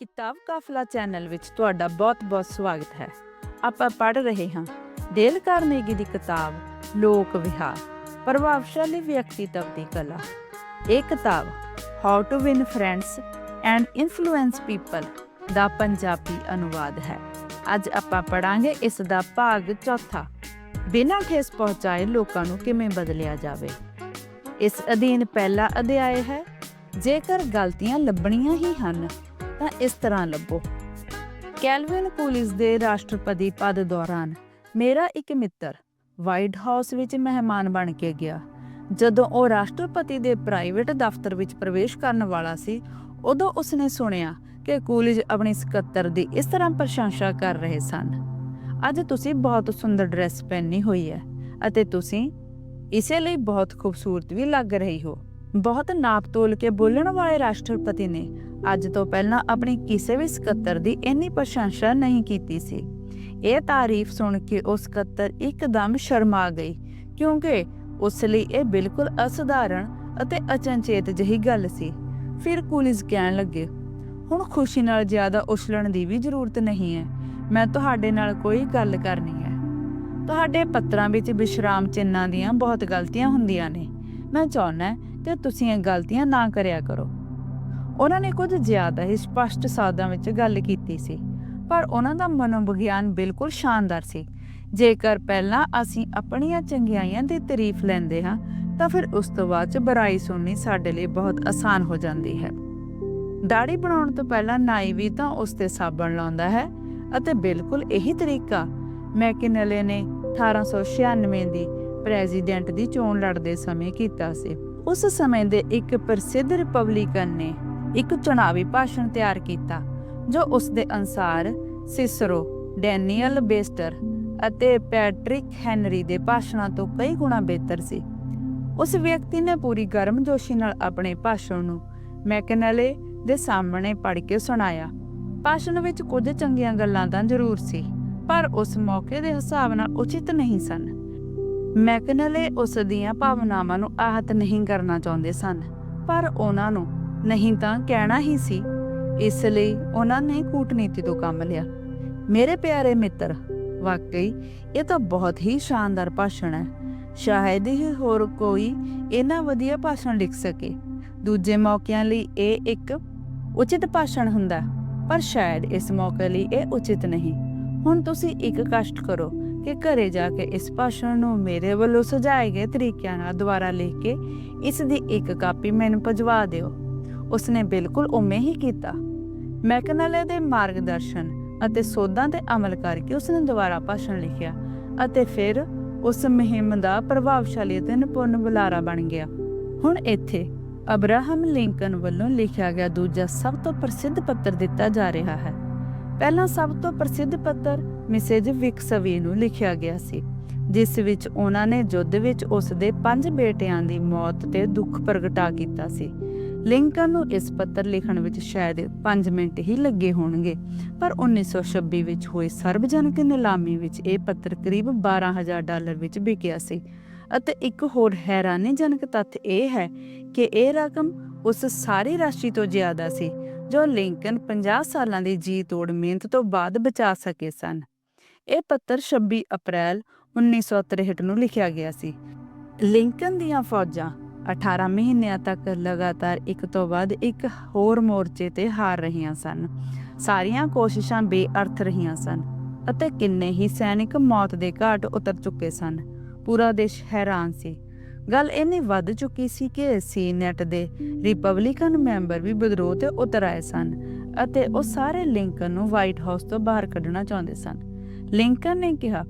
ਕਿਤਾਬ ਕਾਫਲਾ ਚੈਨਲ ਵਿੱਚ ਤੁਹਾਡਾ ਬਹੁਤ-ਬਹੁਤ ਸਵਾਗਤ ਹੈ। ਆਪਾਂ ਪੜ੍ਹ ਰਹੇ ਹਾਂ ਡੇਲ ਕਾਰਨੇਗੀ ਦੀ ਕਿਤਾਬ ਲੋਕ ਵਿਹਾਰ, ਪ੍ਰਭਾਵਸ਼ਾਲੀ ਵਿਅਕਤੀਤਵ ਦੀ ਕਲਾ। ਇਹ ਕਿਤਾਬ how to win friends and influence people ਦਾ ਪੰਜਾਬੀ ਅਨੁਵਾਦ ਹੈ। ਅੱਜ ਆਪਾਂ ਪੜਾਂਗੇ ਇਸ ਦਾ ਭਾਗ ਚੌਥਾ, ਬਿਨਾਂ ਠੇਸ ਪਹੁੰਚਾਏ ਲੋਕਾਂ ਨੂੰ ਕਿਵੇਂ ਬਦਲਿਆ ਜਾਵੇ। ਇਸ ਅਧੀਨ ਪਹਿਲਾ ਅਧਿਆਇ ਹੈ, ਜੇਕਰ ਗਲਤੀਆਂ ਲੱਭਣੀਆਂ ਹੀ ਹਨ ਤਾਂ ਇਸ ਤਰ੍ਹਾਂ ਲੱਭੋ। ਕੈਲਵਿਨ ਕੂਲਿਸ ਦੇ ਰਾਸ਼ਟਰਪਤੀ ਪਦ ਦੌਰਾਨ ਮੇਰਾ ਇੱਕ ਮਿੱਤਰ ਵਾਈਟ ਹਾਊਸ ਵਿੱਚ ਮਹਿਮਾਨ ਬਣ ਕੇ ਗਿਆ। ਜਦੋਂ ਉਹ ਰਾਸ਼ਟਰਪਤੀ ਦੇ ਪ੍ਰਾਈਵੇਟ ਦਫ਼ਤਰ ਵਿੱਚ ਪ੍ਰਵੇਸ਼ ਕਰਨ ਵਾਲਾ ਸੀ, ਉਦੋਂ ਉਸਨੇ ਸੁਣਿਆ ਕਿ ਕੂਲਿਜ ਆਪਣੀ ਸਕੱਤਰ ਦੀ ਇਸ ਤਰ੍ਹਾਂ ਪ੍ਰਸ਼ੰਸਾ ਕਰ ਰਹੇ ਸਨ। ਅੱਜ ਤੁਸੀਂ ਬਹੁਤ ਸੁੰਦਰ ਡਰੈਸ ਪਹਿਨੀ ਹੋਈ ਹੈ ਅਤੇ ਤੁਸੀਂ ਇਸੇ ਲਈ ਬਹੁਤ ਖੂਬਸੂਰਤ ਵੀ ਲੱਗ ਰਹੀ ਹੋ। ਬਹੁਤ ਨਾਪ ਤੋਲ ਕੇ ਬੋਲਣ ਵਾਲੇ ਰਾਸ਼ਟਰਪਤੀ ਨੇ ਅੱਜ ਤੋਂ ਪਹਿਲਾਂ ਆਪਣੀ ਕਿਸੇ ਵੀ ਸਕੱਤਰ ਦੀ ਇੰਨੀ ਪ੍ਰਸ਼ੰਸਾ ਨਹੀਂ ਕੀਤੀ ਸੀ। ਇਹ ਤਾਰੀਫ ਸੁਣ ਕੇ ਉਹ ਸਕੱਤਰ ਇੱਕਦਮ ਸ਼ਰਮਾ ਗਈ, ਕਿਉਂਕਿ ਉਸ ਲਈ ਇਹ ਬਿਲਕੁਲ ਅਸਧਾਰਨ ਅਤੇ ਅਚਨਚੇਤ ਜਿਹੀ ਗੱਲ ਸੀ। ਫਿਰ ਕੁਲਿਸ ਕਹਿਣ ਲੱਗੇ, ਹੁਣ ਖੁਸ਼ੀ ਨਾਲ ਜ਼ਿਆਦਾ ਉਛਲਣ ਦੀ ਵੀ ਜ਼ਰੂਰਤ ਨਹੀਂ ਹੈ। ਮੈਂ ਤੁਹਾਡੇ ਨਾਲ ਕੋਈ ਗੱਲ ਕਰਨੀ ਹੈ। ਤੁਹਾਡੇ ਪੱਤਰਾਂ ਵਿੱਚ ਵਿਸ਼ਰਾਮ ਚਿੰਨਾਂ ਦੀਆਂ ਬਹੁਤ ਗਲਤੀਆਂ ਹੁੰਦੀਆਂ ਨੇ। ਮੈਂ ਚਾਹੁੰਦਾ ਕਿ ਤੁਸੀਂ ਇਹ ਗਲਤੀਆਂ ਨਾ ਕਰਿਆ ਕਰੋ। ਉਹਨਾਂ ਨੇ ਕੁਝ ਜ਼ਿਆਦਾ ਹੀ ਸਪਸ਼ਟ ਸ਼ਬਦਾਂ ਵਿੱਚ ਗੱਲ ਕੀਤੀ ਸੀ, ਪਰ ਉਹਨਾਂ ਦਾ ਮਨੋਵਿਗਿਆਨ ਬਿਲਕੁਲ ਸ਼ਾਨਦਾਰ ਸੀ। ਜੇਕਰ ਪਹਿਲਾਂ ਅਸੀਂ ਆਪਣੀਆਂ ਚੰਗਿਆਈਆਂ ਦੀ ਤਾਰੀਫ ਲੈਂਦੇ ਹਾਂ, ਤਾਂ ਫਿਰ ਉਸ ਤੋਂ ਬਾਅਦ ਚ ਬੁਰਾਈ ਸੁਣਨੀ ਸਾਡੇ ਲਈ ਬਹੁਤ ਆਸਾਨ ਹੋ ਜਾਂਦੀ ਹੈ। ਦਾੜੀ ਬਣਾਉਣ ਤੋਂ ਪਹਿਲਾਂ ਨਾਈ ਵੀ ਤਾਂ ਉਸ ਤੇ ਸਾਬਣ ਲਾਉਂਦਾ ਹੈ ਅਤੇ ਬਿਲਕੁਲ ਇਹੀ ਤਰੀਕਾ ਮੈਕਿਨਲੇ ਨੇ 1896 ਦੀ ਪ੍ਰੈਜ਼ੀਡੈਂਟ ਦੀ ਚੋਣ ਲੜਦੇ ਸਮੇਂ ਕੀਤਾ ਸੀ। ਉਸ ਸਮੇਂ ਦੇ ਇੱਕ ਪ੍ਰਸਿੱਧ ਰਿਪਬਲਿਕਨ ਨੇ ਇੱਕ ਚੁਣਾਵੀ ਭਾਸ਼ਣ ਤਿਆਰ ਕੀਤਾ, ਜੋ ਉਸ ਦੇ ਅਨਸਾਰ ਸਿਸਰੋ, ਡੈਨੀਅਲ ਬੇਸਟਰ ਅਤੇ ਪੈਟ੍ਰਿਕ ਹੈਨਰੀ ਦੇ ਭਾਸ਼ਣਾਂ ਤੋਂ ਕਈ ਗੁਣਾ ਬਿਹਤਰ ਸੀ। ਉਸ ਵਿਅਕਤੀ ਨੇ ਪੂਰੀ ਗਰਮਜੋਸ਼ੀ ਨਾਲ ਆਪਣੇ ਭਾਸ਼ਣ ਨੂੰ ਮੈਕਨਲੇ ਦੇ ਸਾਹਮਣੇ ਪੜ੍ਹ ਕੇ ਸੁਣਾਇਆ। ਭਾਸ਼ਣ ਵਿੱਚ ਕੁਝ ਚੰਗੀਆਂ ਗੱਲਾਂ ਤਾਂ ਜ਼ਰੂਰ ਸੀ, ਪਰ ਉਸ ਮੌਕੇ ਦੇ ਹਿਸਾਬ ਨਾਲ ਉਚਿਤ ਨਹੀਂ ਸਨ। ਮੈਕਨਲੇ ਉਸ ਦੀਆਂ ਭਾਵਨਾਵਾਂ ਨੂੰ ਆਹਤ ਨਹੀਂ ਕਰਨਾ ਚਾਹੁੰਦੇ ਸਨ, ਪਰ ਉਹਨਾਂ ਨੂੰ ਨਹੀਂ ਤਾਂ ਕਹਿਣਾ ਹੀ ਸੀ। ਇਸ ਲਈ ਉਹਨਾਂ ਨੇ ਕੂਟਨੀਤੀ ਤੋਂ ਕੰਮ ਲਿਆ। ਮੇਰੇ ਪਿਆਰੇ ਮਿੱਤਰ, ਵਾਕਈ ਇਹ ਤਾਂ ਬਹੁਤ ਹੀ ਸ਼ਾਨਦਾਰ ਭਾਸ਼ਣ ਹੈ। ਸ਼ਾਇਦ ਹੀ ਹੋਰ ਕੋਈ ਇਹਨਾਂ ਵਧੀਆ ਭਾਸ਼ਣ ਲਿਖ ਸਕੇ। ਦੂਜੇ ਮੌਕਿਆਂ ਲਈ ਇਹ ਇੱਕ ਉਚਿਤ ਭਾਸ਼ਣ ਹੁੰਦਾ, ਪਰ ਸ਼ਾਇਦ ਇਸ ਮੌਕੇ ਲਈ ਇਹ ਉਚਿਤ ਨਹੀਂ। ਹੁਣ ਤੁਸੀਂ ਇੱਕ ਕਸ਼ਟ ਕਰੋ। ਕਿ ਘਰੇ ਜਾ ਕੇ ਇਸ ਭਾਸ਼ਣ ਨੂੰ ਮੇਰੇ ਵੱਲੋਂ ਸੁਝਾਏ ਗਏ ਤਰੀਕਿਆਂ ਨਾਲ ਦੁਬਾਰਾ ਲਿਖ ਕੇ ਇਸ ਦੀ ਇੱਕ ਕਾਪੀ ਮੈਨੂੰ ਭਜਵਾ ਦਿਓ। ਉਸਨੇ ਬਿਲਕੁਲ ਉਵੇਂ ਹੀ ਕੀਤਾ। ਮੈਕਨਲੇ ਦੇ ਮਾਰਗਦਰਸ਼ਨ ਅਤੇ ਸੋਧਾਂ ਤੇ ਅਮਲ ਕਰਕੇ ਉਸਨੇ ਦੁਬਾਰਾ ਭਾਸ਼ਣ ਲਿਖਿਆ ਅਤੇ ਫਿਰ ਉਸ ਮੁਹਿੰਮ ਦਾ ਪ੍ਰਭਾਵਸ਼ਾਲੀ ਅਤੇ ਨਿਪੁੰਨ ਬੁਲਾਰਾ ਬਣ ਗਿਆ। ਹੁਣ ਇੱਥੇ ਅਬਰਾਹਮ ਲਿੰਕਨ ਵੱਲੋਂ ਲਿਖਿਆ ਗਿਆ ਦੂਜਾ ਸਭ ਤੋਂ ਪ੍ਰਸਿੱਧ ਪੱਤਰ ਦਿੱਤਾ ਜਾ ਰਿਹਾ ਹੈ। ਪਹਿਲਾ ਸਭ ਤੋਂ ਪ੍ਰਸਿੱਧ ਪੱਤਰ ਮਿਸੇਜ ਵਿਕਸਵੀ ਨੂੰ ਲਿਖਿਆ ਗਿਆ ਸੀ, ਜਿਸ ਵਿੱਚ ਉਹਨਾਂ ਨੇ ਯੁੱਧ ਵਿੱਚ ਉਸ ਦੇ ਪੰਜ ਬੇਟਿਆਂ ਦੀ ਮੌਤ ਤੇ ਦੁੱਖ ਪ੍ਰਗਟਾ ਕੀਤਾ ਸੀ। ਲਿੰਕਨ ਨੂੰ ਇਸ ਪੱਤਰ ਲਿਖਣ ਵਿੱਚ ਸ਼ਾਇਦ 5 ਮਿੰਟ ਹੀ ਲੱਗੇ ਹੋਣਗੇ, ਪਰ 1926 ਵਿੱਚ ਹੋਈ ਸਰਵਜਨਕ ਨਿਲਾਮੀ ਵਿੱਚ ਇਹ ਪੱਤਰ ਕਰੀਬ 12000 ਡਾਲਰ ਵਿੱਚ ਵਿਕਿਆ ਸੀ। ਅਤੇ ਇੱਕ ਹੋਰ ਹੈਰਾਨੀਜਨਕ ਤੱਥ ਇਹ ਹੈ ਕਿ ਇਹ ਰਕਮ ਉਸ ਸਾਰੀ ਰਾਸ਼ੀ ਤੋਂ ਜ਼ਿਆਦਾ ਸੀ, ਜੋ ਲਿੰਕਨ 50 ਸਾਲਾਂ ਦੀ ਜੀ ਤੋੜ ਮਿਹਨਤ ਤੋਂ ਬਾਅਦ ਬਚਾ ਸਕੇ ਸਨ। ਇਹ ਪੱਤਰ 26 ਅਪ੍ਰੈਲ 1963 ਨੂੰ ਲਿਖਿਆ ਗਿਆ ਸੀ। ਲਿੰਕਨ ਦੀਆਂ ਫੌਜਾਂ 18 ਮਹੀਨਿਆਂ ਤੱਕ ਲਗਾਤਾਰ ਇੱਕ ਤੋਂ ਬਾਅਦ ਇੱਕ ਹੋਰ ਮੋਰਚੇ ਤੇ ਹਾਰ ਰਹੀਆਂ ਸਨ। ਸਾਰੀਆਂ ਕੋਸ਼ਿਸ਼ਾਂ ਬੇਅਰਥ ਰਹੀਆਂ ਸਨ ਅਤੇ ਕਿੰਨੇ ਹੀ ਸੈਨਿਕ ਮੌਤ ਦੇ ਘਾਟ ਉਤਰ ਚੁੱਕੇ ਸਨ। ਪੂਰਾ ਦੇਸ਼ ਹੈਰਾਨ ਸੀ। ਗੱਲ ਇੰਨੀ ਵੱਧ ਚੁੱਕੀ ਸੀ ਕਿ ਸੀਨੇਟ ਦੇ ਰਿਪਬਲਿਕਨ ਮੈਂਬਰ ਵੀ ਵਿਦਰੋਹ ਤੇ ਉਤਰ ਆਏ ਸਨ ਅਤੇ ਉਹ ਸਾਰੇ ਲਿੰਕਨ ਨੂੰ ਵਾਈਟ ਹਾਊਸ ਤੋਂ ਬਾਹਰ ਕੱਢਣਾ ਚਾਹੁੰਦੇ ਸਨ। ਲਿੰਕਨ ਨੇ ਕਿਹਾ,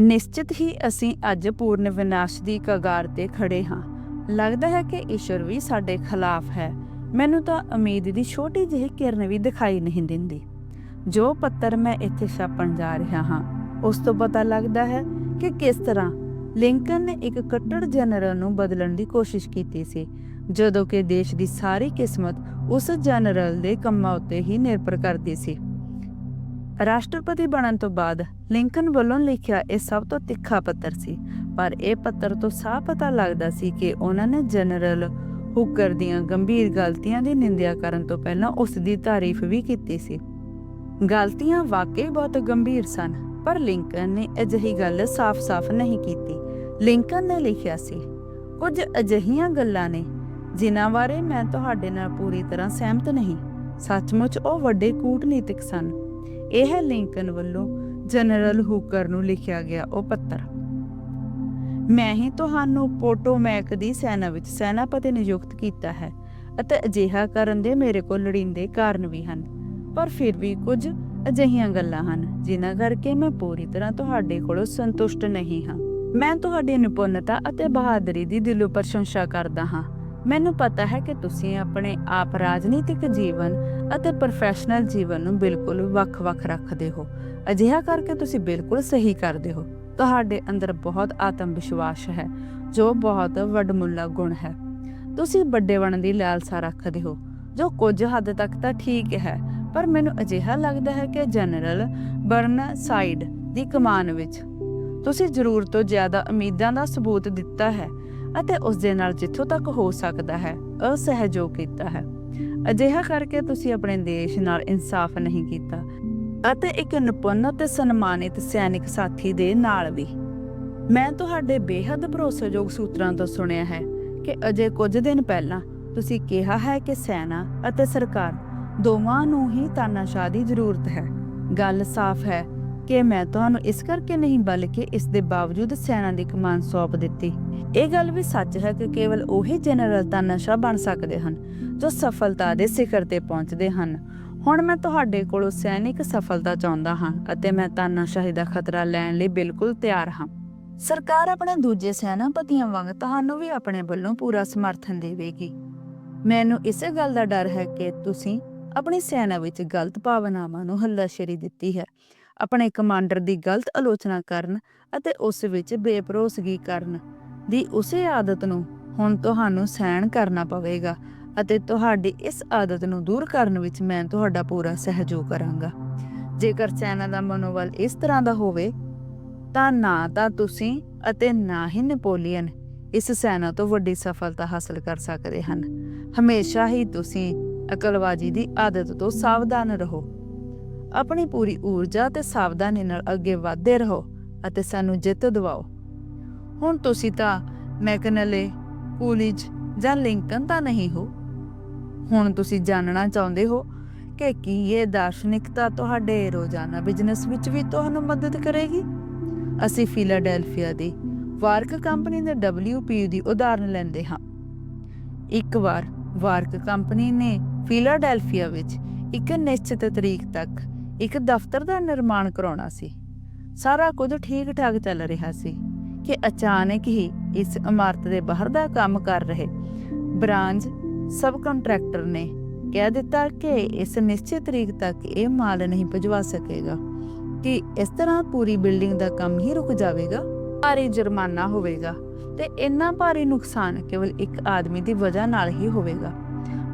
ਨਿਸ਼ਚਿਤ ਹੀ ਅਸੀਂ ਅੱਜ ਪੂਰਨ ਵਿਨਾਸ਼ ਦੀ ਕਗਾਰ ਤੇ ਖੜੇ ਹਾਂ। ਲੱਗਦਾ ਹੈ ਕਿ ਈਸ਼ਵਰ ਵੀ ਸਾਡੇ ਖਿਲਾਫ ਹੈ। ਮੈਨੂੰ ਤਾਂ ਉਮੀਦ ਦੀ ਛੋਟੀ ਜਿਹੀ ਕਿਰਨ ਵੀ ਦਿਖਾਈ ਨਹੀਂ ਦਿੰਦੀ। ਜੋ ਪੱਤਰ ਮੈਂ ਇੱਥੇ ਛਾਪਣ ਜਾ ਰਿਹਾ ਹਾਂ, ਉਸ ਤੋਂ ਪਤਾ ਲੱਗਦਾ ਹੈ ਕਿ ਕਿਸ ਤਰ੍ਹਾਂ ਲਿੰਕਨ ਨੇ ਇੱਕ ਕੱਟੜ ਜਨਰਲ ਨੂੰ ਬਦਲਣ ਦੀ ਕੋਸ਼ਿਸ਼ ਕੀਤੀ ਸੀ, ਜਦੋਂ ਕਿ ਦੇਸ਼ ਦੀ ਸਾਰੀ ਕਿਸਮਤ ਉਸ ਜਨਰਲ ਦੇ ਕੰਮਾਂ ਉੱਤੇ ਹੀ ਨਿਰਭਰ ਕਰਦੀ ਸੀ। ਰਾਸ਼ਟਰਪਤੀ ਬਣਨ ਤੋਂ ਬਾਅਦ ਲਿੰਕਨ ਵੱਲੋਂ ਲਿਖਿਆ ਇਹ ਸਭ ਤੋਂ ਤਿੱਖਾ ਪੱਤਰ ਸੀ, ਪਰ ਇਹ ਪੱਤਰ ਤੋਂ ਸਾਫ਼ ਪਤਾ ਲੱਗਦਾ ਸੀ ਕਿ ਉਹਨਾਂ ਨੇ ਜਨਰਲ ਹੁਕਰ ਦੀਆਂ ਗੰਭੀਰ ਗਲਤੀਆਂ ਦੀ ਨਿੰਦਿਆ ਕਰਨ ਤੋਂ ਪਹਿਲਾਂ ਉਸ ਦੀ ਤਾਰੀਫ ਵੀ ਕੀਤੀ ਸੀ। ਗਲਤੀਆਂ ਵਾਕਈ ਬਹੁਤ ਗੰਭੀਰ ਸਨ, ਪਰ ਲਿੰਕਨ ਨੇ ਅਜਿਹੀ ਗੱਲ ਸਾਫ਼-ਸਾਫ਼ ਨਹੀਂ ਕੀਤੀ। ਲਿੰਕਨ ਨੇ ਲਿਖਿਆ ਸੀ, ਕੁਝ ਅਜਿਹੀਆਂ ਗੱਲਾਂ ਨੇ ਜਿਨ੍ਹਾਂ ਬਾਰੇ ਮੈਂ ਤੁਹਾਡੇ ਨਾਲ ਪੂਰੀ ਤਰ੍ਹਾਂ ਸਹਿਮਤ ਨਹੀਂ। ਸੱਚਮੁੱਚ ਉਹ ਵੱਡੇ ਕੂਟਨੀਤਿਕ ਸਨ। ਇਹ ਹੈ ਲਿੰਕਨ ਵੱਲੋਂ ਜਨਰਲ ਹੁਕਰ ਨੂੰ ਲਿਖਿਆ ਗਿਆ ਉਹ ਪੱਤਰ। ਮੈਂ ਹੀ ਤੁਹਾਨੂੰ ਪੋਟੋਮੈਕ ਦੀ ਸੈਨਾ ਵਿੱਚ ਸੈਨਾਪਤੀ ਨਿਯੁਕਤ ਕੀਤਾ ਹੈ ਅਤੇ ਅਜਿਹਾ ਕਰਨ ਦੇ ਮੇਰੇ ਕੋਲ ਲੋੜੀਂਦੇ ਕਾਰਨ ਵੀ ਹਨ, ਪਰ ਫਿਰ ਵੀ ਕੁਝ ਅਜਿਹੀਆਂ ਗੱਲਾਂ ਹਨ ਜਿਨ੍ਹਾਂ ਕਰਕੇ ਮੈਂ ਪੂਰੀ ਤਰ੍ਹਾਂ ਤੁਹਾਡੇ ਕੋਲੋਂ ਸੰਤੁਸ਼ਟ ਨਹੀਂ ਹਾਂ। ਮੈਂ ਤੁਹਾਡੀ ਨਿਪੁੰਨਤਾ ਅਤੇ ਬਹਾਦਰੀ ਦੀ ਦਿਲੋਂ ਪ੍ਰਸ਼ੰਸਾ ਕਰਦਾ ਹਾਂ। ਮੈਨੂੰ ਪਤਾ ਹੈ ਕਿ ਤੁਸੀਂ ਆਪਣੇ ਆਪ ਰਾਜਨੀਤਿਕ ਜੀਵਨ ਅਤੇ ਪ੍ਰੋਫੈਸ਼ਨਲ ਜੀਵਨ ਨੂੰ ਬਿਲਕੁਲ ਵੱਖ-ਵੱਖ ਰੱਖਦੇ ਹੋ। ਅਜਿਹਾ ਕਰਕੇ ਤੁਸੀਂ ਬਿਲਕੁਲ ਸਹੀ ਕਰਦੇ ਹੋ। ਤੁਹਾਡੇ ਅੰਦਰ ਬਹੁਤ ਆਤਮ ਵਿਸ਼ਵਾਸ ਹੈ, ਜੋ ਬਹੁਤ ਵੱਡਮੁੱਲਾ ਗੁਣ ਹੈ। ਤੁਸੀਂ ਵੱਡੇ ਬਣਨ ਦੀ ਲਾਲਸਾ ਰੱਖਦੇ ਹੋ, ਜੋ ਕੁਝ ਹੱਦ ਤੱਕ ਤਾਂ ਠੀਕ ਹੈ, ਪਰ ਮੈਨੂੰ ਅਜਿਹਾ ਲੱਗਦਾ ਹੈ ਕਿ ਜਨਰਲ ਬਰਨ ਸਾਈਡ ਦੀ ਕਮਾਨ ਵਿੱਚ ਤੁਸੀਂ ਜ਼ਰੂਰ ਤੋਂ ਜ਼ਿਆਦਾ ਉਮੀਦਾਂ ਦਾ ਸਬੂਤ ਦਿੱਤਾ ਹੈ। ਅਤੇ ਉਸ ਦੇ ਨਾਲ ਜਿੱਥੋਂ ਤੱਕ ਹੋ ਸਕਦਾ ਹੈ, ਅਸਹਿਯੋਗ ਕੀਤਾ ਹੈ। ਅਜਿਹਾ ਕਰਕੇ ਤੁਸੀਂ ਆਪਣੇ ਦੇਸ਼ ਨਾਲ ਇਨਸਾਫ ਨਹੀਂ ਕੀਤਾ ਅਤੇ ਇੱਕ ਨਿਪੁੰਨ ਅਤੇ ਸਨਮਾਨਿਤ ਸੈਨਿਕ ਸਾਥੀ ਦੇ ਨਾਲ ਵੀ। ਮੈਂ ਤੁਹਾਡੇ ਬੇਹੱਦ ਭਰੋਸੇਯੋਗ ਸੂਤਰਾਂ ਤੋਂ ਸੁਣਿਆ ਹੈ ਕਿ ਅਜੇ ਕੁਝ ਦਿਨ ਪਹਿਲਾਂ ਤੁਸੀਂ ਕਿਹਾ ਹੈ ਕਿ ਸੈਨਾ ਅਤੇ ਸਰਕਾਰ ਦੋਵਾਂ ਨੂੰ ਹੀ ਤਾਨਾਸ਼ਾਹ ਦੀ ਜ਼ਰੂਰਤ ਹੈ। ਗੱਲ ਸਾਫ਼ ਹੈ ਕਿ ਮੈਂ ਤੁਹਾਨੂੰ ਇਸ ਕਰਕੇ ਨਹੀਂ ਬਲਕਿ ਇਸ ਦੇ ਬਾਵਜੂਦ ਸੈਨਾ ਦੀ ਕਮਾਨ ਸੌਂਪ ਦਿੱਤੀ। ਇਹ ਗੱਲ ਵੀ ਸੱਚ ਹੈ ਕਿ ਕੇਵਲ ਉਹੀ ਜਨਰਲ ਤਾਨਾਸ਼ਾਹ ਬਣ ਸਕਦੇ ਹਨ, ਜੋ ਸਫਲਤਾ ਦੇ ਸਿਖਰ ਤੇ ਪਹੁੰਚਦੇ ਹਨ। ਹੁਣ ਮੈਂ ਤੁਹਾਡੇ ਕੋਲੋਂ ਸੈਨਿਕ ਸਫਲਤਾ ਚਾਹੁੰਦਾ ਹਾਂ ਅਤੇ ਮੈਂ ਤਾਨਾਸ਼ਾਹੀ ਦਾ ਖਤਰਾ ਲੈਣ ਲਈ ਬਿਲਕੁਲ ਤਿਆਰ ਹਾਂ। ਸਰਕਾਰ ਆਪਣੇ ਦੂਜੇ ਸੈਨਾਪਤੀਆਂ ਵਾਂਗ ਤੁਹਾਨੂੰ ਵੀ ਆਪਣੇ ਵੱਲੋਂ ਪੂਰਾ ਸਮਰਥਨ ਦੇਵੇਗੀ। ਮੈਨੂੰ ਇਸੇ ਗੱਲ ਦਾ ਡਰ ਹੈ ਕਿ ਤੁਸੀਂ ਆਪਣੀ ਸੈਨਾ ਵਿੱਚ ਗਲਤ ਭਾਵਨਾਵਾਂ ਨੂੰ ਹੱਲਾਸ਼ੇਰੀ ਦਿੱਤੀ ਹੈ। ਆਪਣੇ ਕਮਾਂਡਰ ਦੀ ਗਲਤ ਆਲੋਚਨਾ ਕਰਨ ਅਤੇ ਉਸ ਵਿੱਚ ਬੇਭਰੋਸਗੀ ਕਰਨ ਦੀ ਉਸੇ ਆਦਤ ਨੂੰ ਹੁਣ ਤੁਹਾਨੂੰ ਸਹਿਣ ਕਰਨਾ ਪਵੇਗਾ ਅਤੇ ਤੁਹਾਡੀ ਇਸ ਆਦਤ ਨੂੰ ਦੂਰ ਕਰਨ ਵਿੱਚ ਮੈਂ ਤੁਹਾਡਾ ਪੂਰਾ ਸਹਿਯੋਗ ਕਰਾਂਗਾ। ਜੇਕਰ ਸੈਨਾ ਦਾ ਮਨੋਬਲ ਇਸ ਤਰ੍ਹਾਂ ਦਾ ਹੋਵੇ, ਤਾਂ ਨਾ ਤਾਂ ਤੁਸੀਂ ਅਤੇ ਨਾ ਹੀ ਨੈਪੋਲੀਅਨ ਇਸ ਸੈਨਾ ਤੋਂ ਵੱਡੀ ਸਫਲਤਾ ਹਾਸਲ ਕਰ ਸਕਦੇ ਹਨ। ਹਮੇਸ਼ਾ ਹੀ ਤੁਸੀਂ ਅਕਲਵਾਜ਼ੀ ਦੀ ਆਦਤ ਤੋਂ ਸਾਵਧਾਨ ਰਹੋ। ਆਪਣੀ ਪੂਰੀ ਊਰਜਾ ਤੇ ਸਾਵਧਾਨੀ ਨਾਲ ਅੱਗੇ ਵਧਦੇ ਰਹੋ ਅਤੇ ਸਾਨੂੰ ਜਿੱਤ ਦਿਵਾਓ। ਹੁਣ ਤੁਸੀਂ ਤਾਂ ਮੈਕਨਲੇ, ਕੂਲਿਜ ਜਾਂ ਲਿੰਕਨ ਤਾਂ ਨਹੀਂ ਹੋ। ਹੁਣ ਤੁਸੀਂ ਜਾਣਨਾ ਚਾਹੁੰਦੇ ਹੋ ਕਿ ਕੀ ਇਹ ਦਾਰਸ਼ਨਿਕਤਾ ਤੁਹਾਡੇ ਰੋਜ਼ਾਨਾ ਬਿਜ਼ਨਸ ਵਿੱਚ ਵੀ ਤੁਹਾਨੂੰ ਮਦਦ ਕਰੇਗੀ? ਅਸੀਂ ਫਿਲਾਡੈਲਫੀਆ ਦੀ ਵਾਰਕ ਕੰਪਨੀ ਦੇ WPU ਦੀ ਉਦਾਹਰਨ ਲੈਂਦੇ ਹਾਂ। ਇੱਕ ਵਾਰ ਵਾਰਕ ਕੰਪਨੀ ਨੇ ਫਿਲਾਡੈਲਫੀਆ ਵਿੱਚ ਇੱਕ ਨਿਸ਼ਚਿਤ ਤਰੀਕ ਤੱਕ ਇੱਕ ਦਫ਼ਤਰ ਦਾ ਨਿਰਮਾਣ ਕਰਾਉਣਾ ਸੀ। ਸਾਰਾ ਕੁਝ ਠੀਕ ਠਾਕ ਚੱਲ ਰਿਹਾ ਸੀ ਕਿ ਅਚਾਨਕ ਹੀ ਇਸ ਇਮਾਰਤ ਦੇ ਬਾਹਰ ਦਾ ਕੰਮ ਕਰ ਰਹੇ ਬ੍ਰਾਂਚ ਸਬ ਕੰਟਰੈਕਟਰ ਨੇ ਕਹਿ ਦਿੱਤਾ ਕਿ ਇਸ ਨਿਸ਼ਚਿਤ ਤਰੀਕ ਤੱਕ ਇਹ ਮਾਲ ਨਹੀਂ ਭਜਵਾ ਸਕੇਗਾ, ਕਿ ਇਸ ਤਰ੍ਹਾਂ ਪੂਰੀ ਬਿਲਡਿੰਗ ਦਾ ਕੰਮ ਹੀ ਰੁਕ ਜਾਵੇਗਾ, ਭਾਰੀ ਜੁਰਮਾਨਾ ਹੋਵੇਗਾ ਤੇ ਇੰਨਾ ਭਾਰੀ ਨੁਕਸਾਨ ਕੇਵਲ ਇੱਕ ਆਦਮੀ ਦੀ ਵਜ੍ਹਾ ਨਾਲ ਹੀ ਹੋਵੇਗਾ।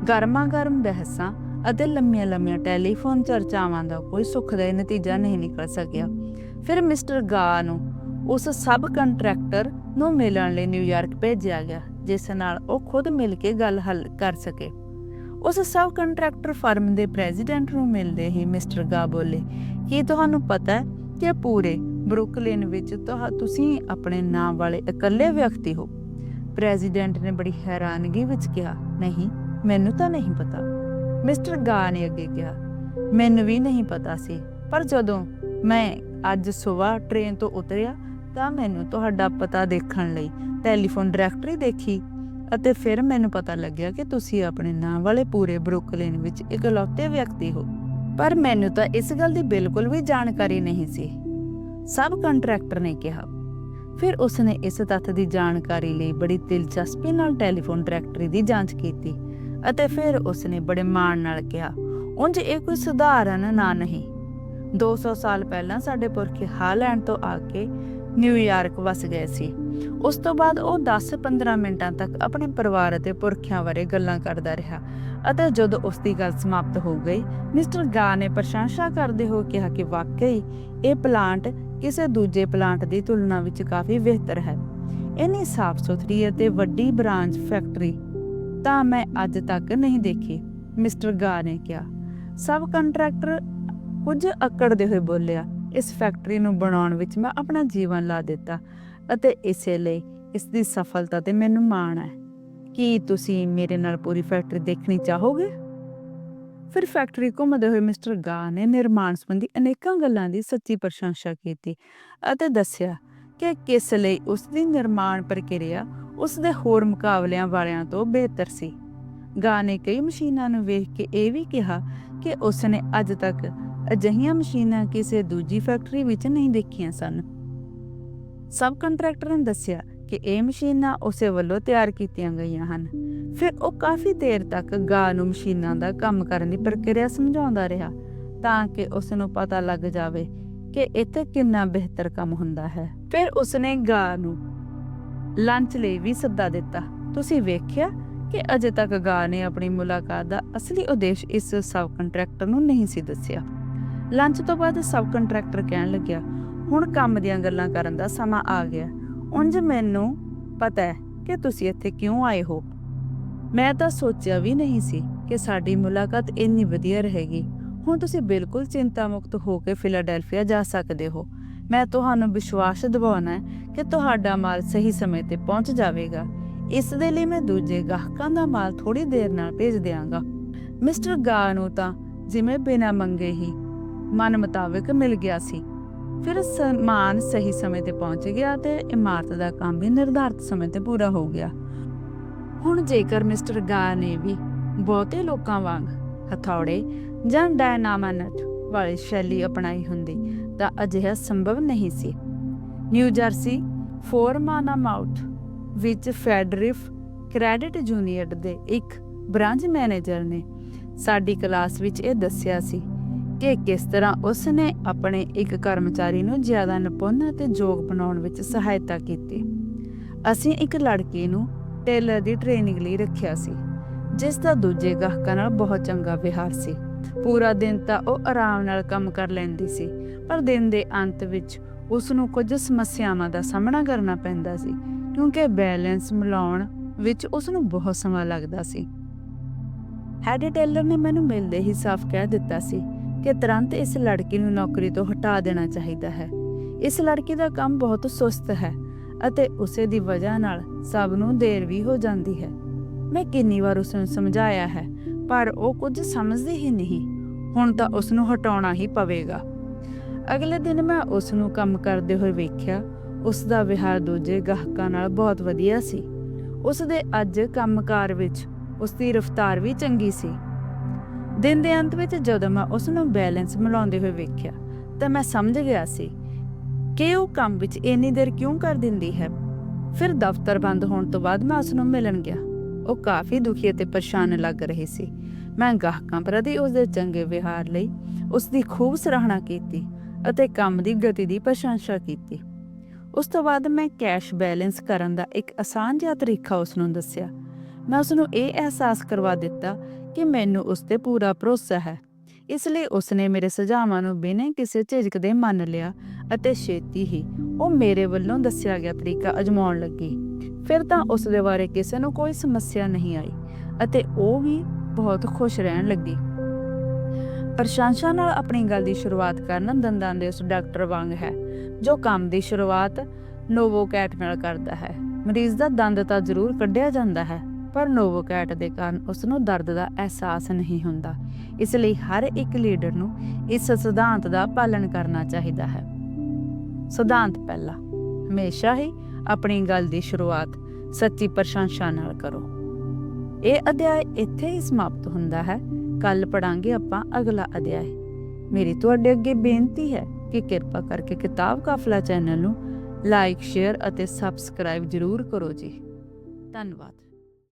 ਗਰਮਾ ਗਰਮ ਬਹਿਸਾਂ ਅਤੇ ਲੰਮੀਆਂ ਲੰਮੀਆਂ ਟੈਲੀਫੋਨ ਚਰਚਾਵਾਂ ਦਾ ਕੋਈ ਸੁਖਦਾਈ ਨਤੀਜਾ ਨਹੀਂ ਨਿਕਲ ਸਕਿਆ। ਫਿਰ ਮਿਸਟਰ ਗਾ ਨੂੰ ਉਸ ਸਬ ਕੰਟਰੈਕਟਰ ਨੂੰ ਮਿਲਣ ਲਈ ਨਿਊਯਾਰਕ ਭੇਜਿਆ ਗਿਆ, ਜਿਸ ਨਾਲ ਉਹ ਖੁਦ ਮਿਲ ਕੇ ਗੱਲ ਹੱਲ ਕਰ ਸਕੇ। ਉਸ ਸਬ ਕੰਟਰੈਕਟਰ ਫਰਮ ਦੇ ਪ੍ਰੈਜ਼ੀਡੈਂਟ ਨੂੰ ਮਿਲਦੇ ਹੀ ਮਿਸਟਰ ਗਾ ਬੋਲੇ, ਕੀ ਤੁਹਾਨੂੰ ਪਤਾ ਹੈ ਕਿ ਪੂਰੇ ਬਰੁਕਲਿਨ ਵਿੱਚ ਤੁਹਾ, ਤੁਸੀਂ ਆਪਣੇ ਨਾਮ ਵਾਲੇ ਇਕੱਲੇ ਵਿਅਕਤੀ ਹੋ? ਪ੍ਰੈਜ਼ੀਡੈਂਟ ਨੇ ਬੜੀ ਹੈਰਾਨਗੀ ਵਿੱਚ ਕਿਹਾ, ਨਹੀਂ, ਮੈਨੂੰ ਤਾਂ ਨਹੀਂ ਪਤਾ। ਮਿਸਟਰ ਗਾ ਨੇ ਅੱਗੇ ਕਿਹਾ, ਮੈਨੂੰ ਵੀ ਨਹੀਂ ਪਤਾ ਸੀ, ਪਰ ਜਦੋਂ ਮੈਂ ਅੱਜ ਸਵੇਰ ਟ੍ਰੇਨ ਤੋਂ ਉਤਰਿਆ, ਤਾਂ ਮੈਨੂੰ ਤੁਹਾਡਾ ਪਤਾ ਦੇਖਣ ਲਈ ਟੈਲੀਫੋਨ ਡਾਇਰੈਕਟਰੀ ਦੇਖੀ ਅਤੇ ਫਿਰ ਮੈਨੂੰ ਪਤਾ ਲੱਗਿਆ ਕਿ ਤੁਸੀਂ ਆਪਣੇ ਨਾਮ ਵਾਲੇ ਪੂਰੇ ਬਰੁਕਲਿਨ ਵਿੱਚ ਇਕਲੌਤੇ ਵਿਅਕਤੀ ਹੋ। ਪਰ ਮੈਨੂੰ ਤਾਂ ਇਸ ਗੱਲ ਦੀ ਬਿਲਕੁਲ ਵੀ ਜਾਣਕਾਰੀ ਨਹੀਂ ਸੀ। ਸਬ ਕੰਟਰੈਕਟਰ ਨੇ ਕਿਹਾ। ਫਿਰ ਉਸਨੇ ਇਸ ਤੱਥ ਦੀ ਜਾਣਕਾਰੀ ਲਈ ਬੜੀ ਦਿਲਚਸਪੀ ਨਾਲ ਟੈਲੀਫੋਨ ਡਾਇਰੈਕਟਰੀ ਦੀ ਜਾਂਚ ਕੀਤੀ ਅਤੇ ਫਿਰ ਉਸਨੇ ਬੜੇ ਮਾਣ ਨਾਲ ਕਿਹਾ, ਉਂਝ ਇਹ ਕੋਈ ਸਧਾਰਨ ਨਾਂ ਨਹੀਂ। 200 ਸਾਲ ਪਹਿਲਾਂ ਸਾਡੇ ਪੁਰਖੇ ਹਾਲੈਂਡ ਤੋਂ ਆ ਕੇ ਨਿਊਯਾਰਕ ਵਸ ਗਏ ਸੀ। ਉਸ ਤੋਂ ਬਾਅਦ ਉਹ 10-15 ਮਿੰਟਾਂ ਤੱਕ ਆਪਣੇ ਪਰਿਵਾਰ ਅਤੇ ਪੁਰਖਿਆਂ ਬਾਰੇ ਗੱਲਾਂ ਕਰਦਾ ਰਿਹਾ ਅਤੇ ਜਦੋਂ ਉਸ ਦੀ ਗੱਲ ਸਮਾਪਤ ਹੋ ਗਈ, ਮਿਸਟਰ ਗਾ ਨੇ ਪ੍ਰਸ਼ੰਸਾ ਕਰਦੇ ਹੋਏ ਕਿਹਾ ਕਿ ਵਾਕਈ ਇਹ ਪਲਾਂਟ ਕਿਸੇ ਦੂਜੇ ਪਲਾਂਟ ਦੀ ਤੁਲਨਾ ਵਿੱਚ ਕਾਫੀ ਬਿਹਤਰ ਹੈ। ਇੰਨੀ ਸਾਫ਼ ਸੁਥਰੀ ਅਤੇ ਵੱਡੀ ਬ੍ਰਾਂਚ ਫੈਕਟਰੀ ਤਾਂ ਮੈਂ ਅੱਜ ਤੱਕ ਨਹੀਂ ਦੇਖੀ, ਮਿਸਟਰ ਗਾ ਨੇ ਕਿਹਾ। ਸਬ ਕੰਟਰੈਕਟਰ ਕੁਝ ਅਕੜਦੇ ਹੋਏ ਬੋਲਿਆ, ਇਸ ਫੈਕਟਰੀ ਨੂੰ ਬਣਾਉਣ ਵਿੱਚ ਮੈਂ ਆਪਣਾ ਜੀਵਨ ਲਾ ਦਿੱਤਾ ਅਤੇ ਇਸੇ ਲਈ ਇਸ ਦੀ ਸਫਲਤਾ ਤੇ ਮੈਨੂੰ ਮਾਣ ਹੈ। ਕੀ ਤੁਸੀਂ ਮੇਰੇ ਨਾਲ ਪੂਰੀ ਫੈਕਟਰੀ ਦੇਖਣੀ ਚਾਹੋਗੇ? ਫਿਰ ਫੈਕਟਰੀ ਘੁੰਮਦੇ ਹੋਏ ਮਿਸਟਰ ਗਾ ਨੇ ਨਿਰਮਾਣ ਸੰਬੰਧੀ ਅਨੇਕਾਂ ਗੱਲਾਂ ਦੀ ਸੱਚੀ ਪ੍ਰਸ਼ੰਸਾ ਕੀਤੀ ਅਤੇ ਦੱਸਿਆ ਕਿ ਕਿਸ ਲਈ ਉਸ ਦੀ ਨਿਰਮਾਣ ਪ੍ਰਕਿਰਿਆ ਉਸ ਦੇ ਹੋਰ ਮੁਕਾਬਲਿਆਂ ਵਾਲਿਆਂ ਤੋਂ ਬਿਹਤਰ ਸੀ। ਗਾ ਨੇ ਕਈ ਮਸ਼ੀਨਾਂ ਨੂੰ ਵੇਖ ਕੇ ਇਹ ਵੀ ਕਿਹਾ ਕਿ ਉਸ ਨੇ ਅੱਜ ਤੱਕ ਅਜਿਹੀਆਂ ਮਸ਼ੀਨਾਂ ਕਿਸੇ ਦੂਜੀ ਫੈਕਟਰੀ ਵਿੱਚ ਨਹੀਂ ਦੇਖੀਆਂ ਸਨ। ਸਬ ਕੰਟਰੈਕਟਰ ਨੇ ਦੱਸਿਆ ਕਿ ਇਹ ਮਸ਼ੀਨਾਂ ਉਸੇ ਵੱਲੋਂ ਤਿਆਰ ਕੀਤੀਆਂ ਗਈਆਂ ਹਨ। ਫਿਰ ਉਹ ਕਾਫੀ ਦੇਰ ਤੱਕ ਗਾ ਨੂੰ ਮਸ਼ੀਨਾਂ ਦਾ ਕੰਮ ਕਰਨ ਦੀ ਪ੍ਰਕਿਰਿਆ ਸਮਝਾਉਂਦਾ ਰਿਹਾ ਤਾਂ ਕਿ ਉਸ ਨੂੰ ਪਤਾ ਲੱਗ ਜਾਵੇ ਕਿ ਇੱਥੇ ਕਿੰਨਾ ਬਿਹਤਰ ਕੰਮ ਹੁੰਦਾ ਹੈ। ਫਿਰ ਉਸਨੇ ਗਾ ਨੂੰ ਲੰਚ ਲਈ ਵੀ ਸੱਦਾ ਦਿੱਤਾ। ਤੁਸੀਂ ਵੇਖਿਆ ਕਿ ਅਜੇ ਤੱਕ ਗਾ ਨੇ ਆਪਣੀ ਮੁਲਾਕਾਤ ਦਾ ਅਸਲੀ ਉਦੇਸ਼ ਇਸ ਸਬ ਕੰਟਰੈਕਟਰ ਨੂੰ ਨਹੀਂ ਸੀ ਦੱਸਿਆ। ਲੰਚ ਤੋਂ ਬਾਅਦ ਸਬ ਕੰਟਰੈਕਟਰ ਕਹਿਣ ਲੱਗਿਆ, ਹੁਣ ਕੰਮ ਦੀਆਂ ਗੱਲਾਂ ਕਰਨ ਦਾ ਸਮਾਂ ਆ ਗਿਆ। ਉਂਝ ਮੈਨੂੰ ਪਤਾ ਹੈ ਕਿ ਤੁਸੀਂ ਇੱਥੇ ਕਿਉਂ ਆਏ ਹੋ। ਮੈਂ ਤਾਂ ਸੋਚਿਆ ਵੀ ਨਹੀਂ ਸੀ ਕਿ ਸਾਡੀ ਮੁਲਾਕਾਤ ਇੰਨੀ ਵਧੀਆ ਰਹੇਗੀ। ਹੁਣ ਤੁਸੀਂ ਬਿਲਕੁਲ ਚਿੰਤਾ ਮੁਕਤ ਹੋ ਕੇ ਫਿਲਾਡੈਲਫੀਆ ਜਾ ਸਕਦੇ ਹੋ। ਮੈਂ ਤੁਹਾਨੂੰ ਵਿਸ਼ਵਾਸ ਦਿਵਾਉਣਾ ਹੈ ਕਿ ਤੁਹਾਡਾ ਮਾਲ ਸਹੀ ਸਮੇਂ ਤੇ ਪਹੁੰਚ ਜਾਵੇਗਾ। ਇਸ ਦੇ ਲਈ ਮੈਂ ਦੂਜੇ ਗਾਹਕਾਂ ਦਾ ਮਾਲ ਥੋੜੀ ਦੇਰ ਨਾਲ ਭੇਜ ਦਿਆਂਗਾ। ਮਿਸਟਰ ਗਾ ਨੂੰ ਤਾਂ ਜਿਵੇਂ ਬਿਨਾਂ ਮੰਗੇ ਹੀ ਮਨ ਮੁਤਾਬਕ ਮਿਲ ਗਿਆ ਸੀ। ਫਿਰ ਸਮਾਨ ਸਹੀ ਸਮੇਂ ਤੇ ਪਹੁੰਚ ਗਿਆ ਤੇ ਇਮਾਰਤ ਦਾ ਕੰਮ ਵੀ ਨਿਰਧਾਰਤ ਸਮੇਂ ਤੇ ਪੂਰਾ ਹੋ ਗਿਆ। ਹੁਣ ਜੇਕਰ ਮਿਸਟਰ ਗਾ ਨੇ ਵੀ ਬਹੁਤੇ ਲੋਕਾਂ ਵਾਂਗ ਹਥੌੜੇ ਜਾਂ ਡਾਇਨਾਮਾਨਟ ਵਾਲੀ ਸ਼ੈਲੀ ਅਪਣਾਈ ਹੁੰਦੀ ਤਾਂ ਅਜਿਹਾ ਸੰਭਵ ਨਹੀਂ ਸੀ। ਨਿਊ ਜਰਸੀ ਫੋਰਮਾਨਾ ਮਾਊਟ, ਵਿੱਚ ਫੈਡਰਿਫ ਕ੍ਰੈਡਿਟ ਜੂਨੀਅਰ ਦੇ ਇੱਕ ਬ੍ਰਾਂਚ ਮੈਨੇਜਰ ਨੇ ਸਾਡੀ ਕਲਾਸ ਵਿੱਚ ਇਹ ਦੱਸਿਆ ਸੀ ਕਿ ਕਿਸ ਤਰ੍ਹਾਂ ਉਸ ਨੇ ਆਪਣੇ ਇੱਕ ਕਰਮਚਾਰੀ ਨੂੰ ਜ਼ਿਆਦਾ ਨਿਪੁੰਨ ਅਤੇ ਯੋਗ ਬਣਾਉਣ ਵਿੱਚ ਸਹਾਇਤਾ ਕੀਤੀ। ਅਸੀਂ ਇੱਕ ਲੜਕੀ ਨੂੰ ਟੇਲਰ ਦੀ ਟ੍ਰੇਨਿੰਗ ਲਈ ਰੱਖਿਆ ਸੀ, ਜਿਸ ਦਾ ਦੂਜੇ ਗਾਹਕਾਂ ਨਾਲ ਬਹੁਤ ਚੰਗਾ ਵਿਹਾਰ ਸੀ। ਪੂਰਾ ਦਿਨ ਤਾਂ ਉਹ ਆਰਾਮ ਨਾਲ ਕੰਮ ਕਰ ਲੈਂਦੀ ਸੀ, ਪਰ ਦਿਨ ਦੇ ਅੰਤ ਵਿੱਚ ਉਸ ਨੂੰ ਕੁਝ ਸਮੱਸਿਆਵਾਂ ਦਾ ਸਾਹਮਣਾ ਕਰਨਾ ਪੈਂਦਾ ਸੀ, ਕਿਉਂਕਿ ਬੈਲੈਂਸ ਮਿਲਾਉਣ ਵਿੱਚ ਉਸ ਨੂੰ ਬਹੁਤ ਸਮਾਂ ਲੱਗਦਾ ਸੀ। ਹੈਡੀ ਟੇਲਰ ਨੇ ਮੈਨੂੰ ਮਿਲਦੇ ਹੀ ਸਾਫ਼ ਕਹਿ ਦਿੱਤਾ ਸੀ ਕਿ ਤੁਰੰਤ ਇਸ ਲੜਕੀ ਨੂੰ ਨੌਕਰੀ ਤੋਂ ਹਟਾ ਦੇਣਾ ਚਾਹੀਦਾ ਹੈ। ਇਸ ਲੜਕੀ ਦਾ ਕੰਮ ਬਹੁਤ ਸੁਸਤ ਹੈ ਅਤੇ ਉਸੇ ਦੀ ਵਜ੍ਹਾ ਨਾਲ ਸਭ ਨੂੰ ਦੇਰ ਵੀ ਹੋ ਜਾਂਦੀ ਹੈ। ਮੈਂ ਕਿੰਨੀ ਵਾਰ ਉਸ ਨੂੰ ਸਮਝਾਇਆ ਹੈ ਪਰ ਉਹ ਕੁਝ ਸਮਝਦੀ ਹੀ ਨਹੀਂ। ਹੁਣ ਤਾਂ ਉਸ ਨੂੰ ਹਟਾਉਣਾ ਹੀ ਪਵੇਗਾ। ਅਗਲੇ ਦਿਨ ਮੈਂ ਉਸ ਨੂੰ ਕੰਮ ਕਰਦੇ ਹੋਏ ਵੇਖਿਆ ਉਸ ਦਾ ਵਿਹਾਰ ਦੂਜੇ ਗਾਹਕਾਂ ਨਾਲ ਬਹੁਤ ਵਧੀਆ ਸੀ। ਉਸ ਦੇ ਅੱਜ ਕੰਮਕਾਰ ਵਿੱਚ ਉਸ ਦੀ ਰਫ਼ਤਾਰ ਵੀ ਚੰਗੀ ਸੀ। ਦਿਨ ਦੇ ਅੰਤ ਵਿੱਚ ਜਦੋਂ ਮੈਂ ਉਸ ਨੂੰ ਬੈਲੈਂਸ ਮਿਲਾਉਂਦੇ ਹੋਏ ਵੇਖਿਆ, ਤਾਂ ਮੈਂ ਸਮਝ ਗਿਆ ਸੀ ਕਿ ਉਹ ਕੰਮ ਵਿੱਚ ਇੰਨੀ ਦੇਰ ਕਿਉਂ ਕਰ ਦਿੰਦੀ ਹੈ। ਫਿਰ ਦਫ਼ਤਰ ਬੰਦ ਹੋਣ ਤੋਂ ਬਾਅਦ ਮੈਂ ਉਸ ਨੂੰ ਮਿਲਣ ਗਿਆ। ਉਹ ਕਾਫੀ ਦੁਖੀ ਅਤੇ ਪਰੇਸ਼ਾਨ ਲੱਗ ਰਹੀ ਸੀ। ਮੈਂ ਗਾਹਕਾਂ ਪ੍ਰਤੀ ਉਸ ਦੇ ਚੰਗੇ ਵਿਹਾਰ ਲਈ ਉਸ ਦੀ ਖੂਬ ਸਰਾਹਨਾ ਕੀਤੀ ਅਤੇ ਕੰਮ ਦੀ ਗਤੀ ਦੀ ਪ੍ਰਸ਼ੰਸਾ ਕੀਤੀ। ਉਸ ਤੋਂ ਬਾਅਦ ਮੈਂ ਕੈਸ਼ ਬੈਲੈਂਸ ਕਰਨ ਦਾ ਇੱਕ ਆਸਾਨ ਜਿਹਾ ਤਰੀਕਾ ਉਸ ਨੂੰ ਦੱਸਿਆ। ਮੈਂ ਉਸ ਨੂੰ ਇਹ ਅਹਿਸਾਸ ਕਰਵਾ ਦਿੱਤਾ ਕਿ ਮੈਨੂੰ ਉਸ ਤੇ ਪੂਰਾ ਭਰੋਸਾ ਹੈ। ਇਸ ਲਈ ਉਸ ਨੇ ਮੇਰੇ ਸੁਝਾਵਾਂ ਨੂੰ ਬਿਨਾਂ ਕਿਸੇ ਝਿਜਕ ਦੇ ਮੰਨ ਲਿਆ ਅਤੇ ਛੇਤੀ ਹੀ ਉਹ ਮੇਰੇ ਵੱਲੋਂ ਦੱਸਿਆ ਗਿਆ ਤਰੀਕਾ ਅਜਮਾਉਣ ਲੱਗੀ। ਫਿਰ ਤਾਂ ਉਸ ਦੇ ਬਾਰੇ ਕਿਸੇ ਨੂੰ ਕੋਈ ਸਮੱਸਿਆ ਨਹੀਂ ਆਈ ਅਤੇ ਉਹ ਵੀ ਬਹੁਤ ਖੁਸ਼ ਰਹਿਣ ਲੱਗੀ। ਪ੍ਰਸ਼ੰਸਾ ਨਾਲ ਆਪਣੀ ਗੱਲ ਦੀ ਸ਼ੁਰੂਆਤ ਕਰਨਾ ਦੰਦਾਂ ਦੇ ਉਸ ਡਾਕਟਰ ਵਾਂਗ ਹੈ, ਜੋ ਕੰਮ ਦੀ ਸ਼ੁਰੂਆਤ ਨੋਵੋਕੈਟ ਨਾਲ ਕਰਦਾ ਹੈ। ਮਰੀਜ਼ ਦਾ ਦੰਦ ਤਾਂ ਜ਼ਰੂਰ ਕੱਢਿਆ ਜਾਂਦਾ ਹੈ, ਪਰ ਨੋਵੋਕੈਟ ਦੇ ਕਾਰਨ ਉਸ ਨੂੰ ਦਰਦ ਦਾ ਅਹਿਸਾਸ ਨਹੀਂ ਹੁੰਦਾ। ਇਸ ਲਈ ਹਰ ਇੱਕ ਲੀਡਰ ਨੂੰ ਇਸ ਸਿਧਾਂਤ ਦਾ ਪਾਲਣ ਕਰਨਾ ਚਾਹੀਦਾ ਹੈ। ਸਿਧਾਂਤ ਪਹਿਲਾ, ਹਮੇਸ਼ਾ ਹੀ ਆਪਣੀ ਗੱਲ ਦੀ ਸ਼ੁਰੂਆਤ ਸੱਚੀ ਪ੍ਰਸ਼ੰਸਾ ਨਾਲ ਕਰੋ। ਇਹ ਅਧਿਆਇ ਇੱਥੇ ਹੀ ਸਮਾਪਤ ਹੁੰਦਾ ਹੈ। ਕੱਲ ਪੜਾਂਗੇ ਆਪਾਂ ਅਗਲਾ ਅਧਿਆਇ। ਮੇਰੀ ਤੁਹਾਡੇ ਅੱਗੇ ਬੇਨਤੀ ਹੈ ਕਿ ਕਿਰਪਾ ਕਰਕੇ ਕਿਤਾਬ ਕਾਫਲਾ ਚੈਨਲ ਨੂੰ ਲਾਈਕ, ਸ਼ੇਅਰ ਅਤੇ ਸਬਸਕ੍ਰਾਈਬ ਜ਼ਰੂਰ ਕਰੋ ਜੀ। ਧੰਨਵਾਦ।